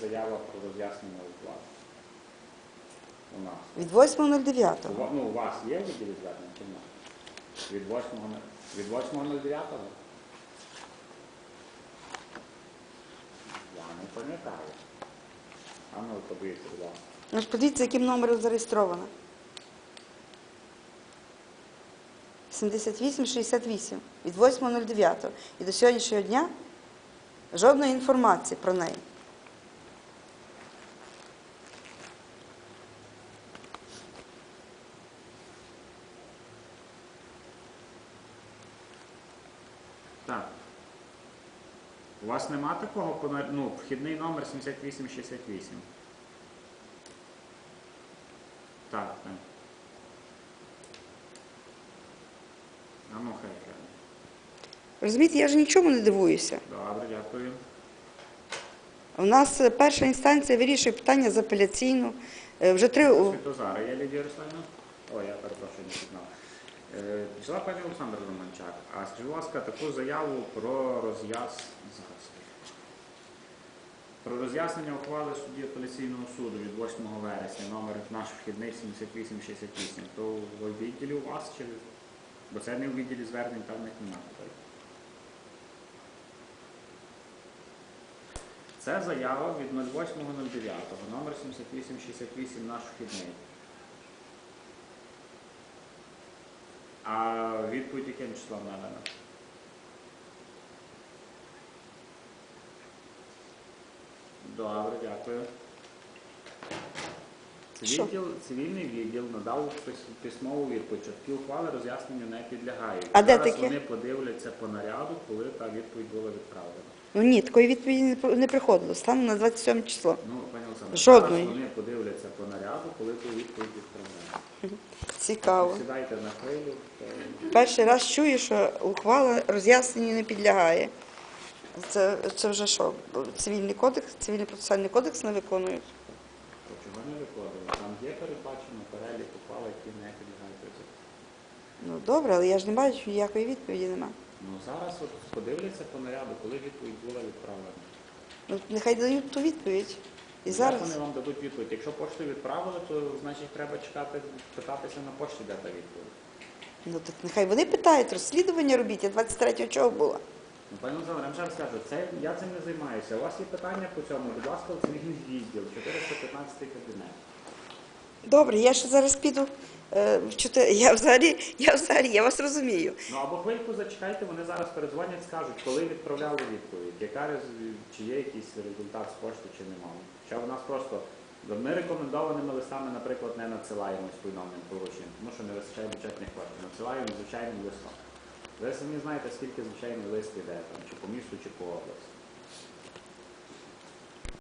заява про роз'яснення уклад. У нас. Від 8.09. У, ну, у вас є відділі звернень чи ні? Від 8 від 8.09? Я не пам'ятаю. А ну, подивіться, будь ласка. Ну ж подивіться, яким номером зареєстровано. 7868 від 8.09. І до сьогоднішнього дня жодної інформації про неї. Так. У вас нема такого ну, вхідний номер 7868. Так, так. А ну хай каже. Розумієте, я ж нічому не дивуюся. Добре, дякую. У нас е, перша інстанція вирішує питання з апеляційну. Е, Вже три Світозара є Лідія Руслана? О, я перепрошую, не пізнав. Е, Пішла пані Олександр Романчак. А скажіть, будь ласка, таку заяву про роз'яс... Про роз'яснення ухвали судді апеляційного суду від 8 вересня, номер наш вхідний 7868, то в відділі у вас чи... Бо це не в відділі звернень певних немає. Це заява від 08.09, номер 7868, наш вхідний. А відповідь яким числом надана? Добре, дякую. Що? Відділ, цивільний відділ надав пис- письмову відповідь, що такі ухвали роз'ясненню не підлягають. А де Зараз таке? вони подивляться по наряду, коли та відповідь була відправлена. ну ні, такої відповіді не про- не приходило. Станом на 27 число. Ну, пані Олександр, Жодної. зараз вони подивляться по наряду, коли ту відповідь відправляють. Цікаво. Сідайте на хвилю, Перший раз чую, що ухвала роз'ясненню не підлягає. Це, це вже що? Цивільний кодекс, цивільний процесуальний кодекс не виконують. чого не виконуємо? Там є передбачено перелік ухвал, які не підлягають розгляду. Ну добре, але я ж не бачу, ніякої відповіді нема. Ну зараз от подивляться по наряду, коли відповідь була відправлена. Ну, нехай дають ту відповідь. І Як вони вам дадуть відповідь? Якщо поштою відправили, то значить треба чекати, питатися на пошті, де та відповідь. Ну так нехай вони питають, розслідування робіть, я 23-го чого була. Ну, пані Олександр, я вам ще раз кажу, це, я цим не займаюся. У вас є питання по цьому, будь ласка, у цивільний відділ, 415 кабінет. Добре, я ще зараз піду. Е, я взагалі, я взагалі, я вас розумію. Ну або хвильку зачекайте, вони зараз передзвонять, скажуть, коли відправляли відповідь, яка чи є якийсь результат з пошти, чи немає. Ще в нас просто ми рекомендованими листами, наприклад, не надсилаємо повідомленням порушень, тому що не вистачає бюджетних коштів. Надсилаємо звичайним листом. Ви самі знаєте, скільки звичайний лист іде, там, чи по місту, чи по області.